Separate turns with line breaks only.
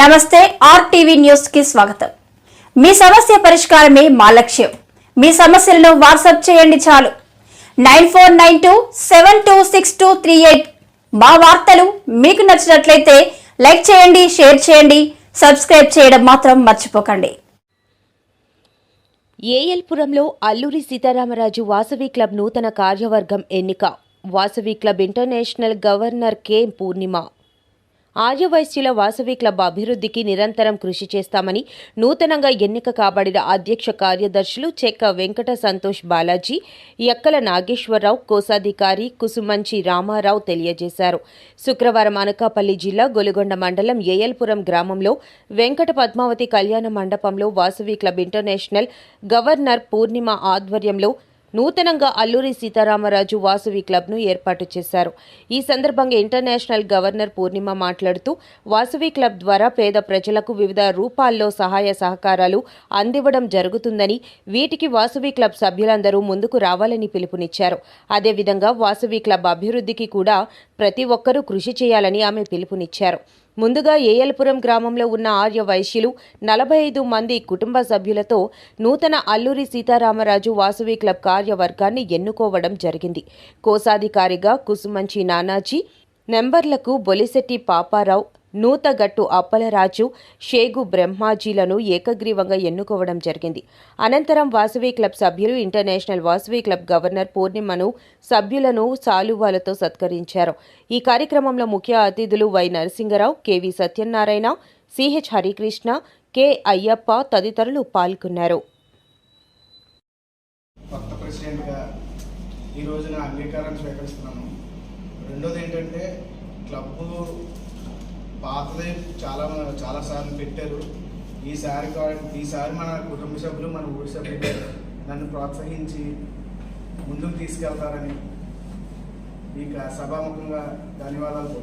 నమస్తే ఆర్టీవీ న్యూస్కి స్వాగతం. మీ సమస్య పరిష్కారమే మా లక్ష్యం. మీ సమస్యలను వాట్సాప్ చేయండి చాలు. Nine four nine two seven two six two three eight మా వార్తలు మీకు నచ్చినట్లయితే లైక్ చేయండి షేర్ చేయండి సబ్స్క్రైబ్ చేయడం మాత్రం మర్చిపోకండి.
ఏఎల్పురంలో అల్లూరి సీతారామరాజు వాసవి క్లబ్ నూతన కార్యవర్గం ఎన్నిక. Vasavi club international governor K. Purnima. ఆర్యవైశ్యుల Vasavi club అభివృద్ధికి నిరంతరం కృషి చేస్తామని నూతనంగా ఎన్నిక కాబడిన అధ్యక్ష కార్యదర్శులు చెక్క వెంకట సంతోష్ బాలాజీ ఎక్కల నాగేశ్వరరావు కోశాధికారి కుసుమంచి రామారావు తెలియజేశారు. శుక్రవారం అనకాపల్లి జిల్లా గొలుగొండ మండలం ఏయల్పురం గ్రామంలో వెంకట పద్మావతి కళ్యాణ మండపంలో Vasavi club international governor Purnima ఆధ్వర్యంలో నూతనంగా అల్లూరి సీతారామరాజు వాసవి క్లబ్ను ఏర్పాటు చేశారు. ఈ సందర్భంగా ఇంటర్నేషనల్ గవర్నర్ పూర్ణిమ మాట్లాడుతూ వాసవి క్లబ్ ద్వారా పేద ప్రజలకు వివిధ రూపాల్లో సహాయ సహకారాలు అందివ్వడం జరుగుతుందని వీటికి వాసవి క్లబ్ సభ్యులందరూ ముందుకు రావాలని పిలుపునిచ్చారు. అదేవిధంగా వాసవి క్లబ్ అభివృద్ధికి కూడా ప్రతి ఒక్కరూ కృషి చేయాలని ఆమె పిలుపునిచ్చారు. ముందుగా ఏయల్పురం గ్రామంలో ఉన్న ఆర్య వైశ్యులు నలభై ఐదు మంది కుటుంబ సభ్యులతో నూతన అల్లూరి సీతారామరాజు వాసవి క్లబ్ కార్యవర్గాన్ని ఎన్నుకోవడం జరిగింది. కోశాధికారిగా కుసుమంచి నానాజీ నెంబర్లకు బొలిశెట్టి పాపారావు నూతగట్టు అప్పలరాజు షేగు బ్రహ్మాజీలను ఏకగ్రీవంగా ఎన్నుకోవడం జరిగింది. అనంతరం వాసవి క్లబ్ సభ్యులు ఇంటర్నేషనల్ వాసవి క్లబ్ గవర్నర్ పూర్ణిమను సభ్యులను సాలువాలతో సత్కరించారు. ఈ కార్యక్రమంలో ముఖ్య అతిథులు Y Narasingarao K V Satyanarayana C H Harikrishna K. Ayyappa తదితరులు పాల్గొన్నారు.
ఈ రోజున అంగీకారం రెండోది ఏంటంటే క్లబ్ పాతదే చాలా చాలా సార్లు పెట్టారు. ఈసారి కా- ఈసారి మన కుటుంబ సభ్యులు మన ఊరి సభ్యులు నన్ను ప్రోత్సహించి ముందుకు తీసుకెళ్తారని ఇక సభాముఖంగా ధన్యవాదాలు.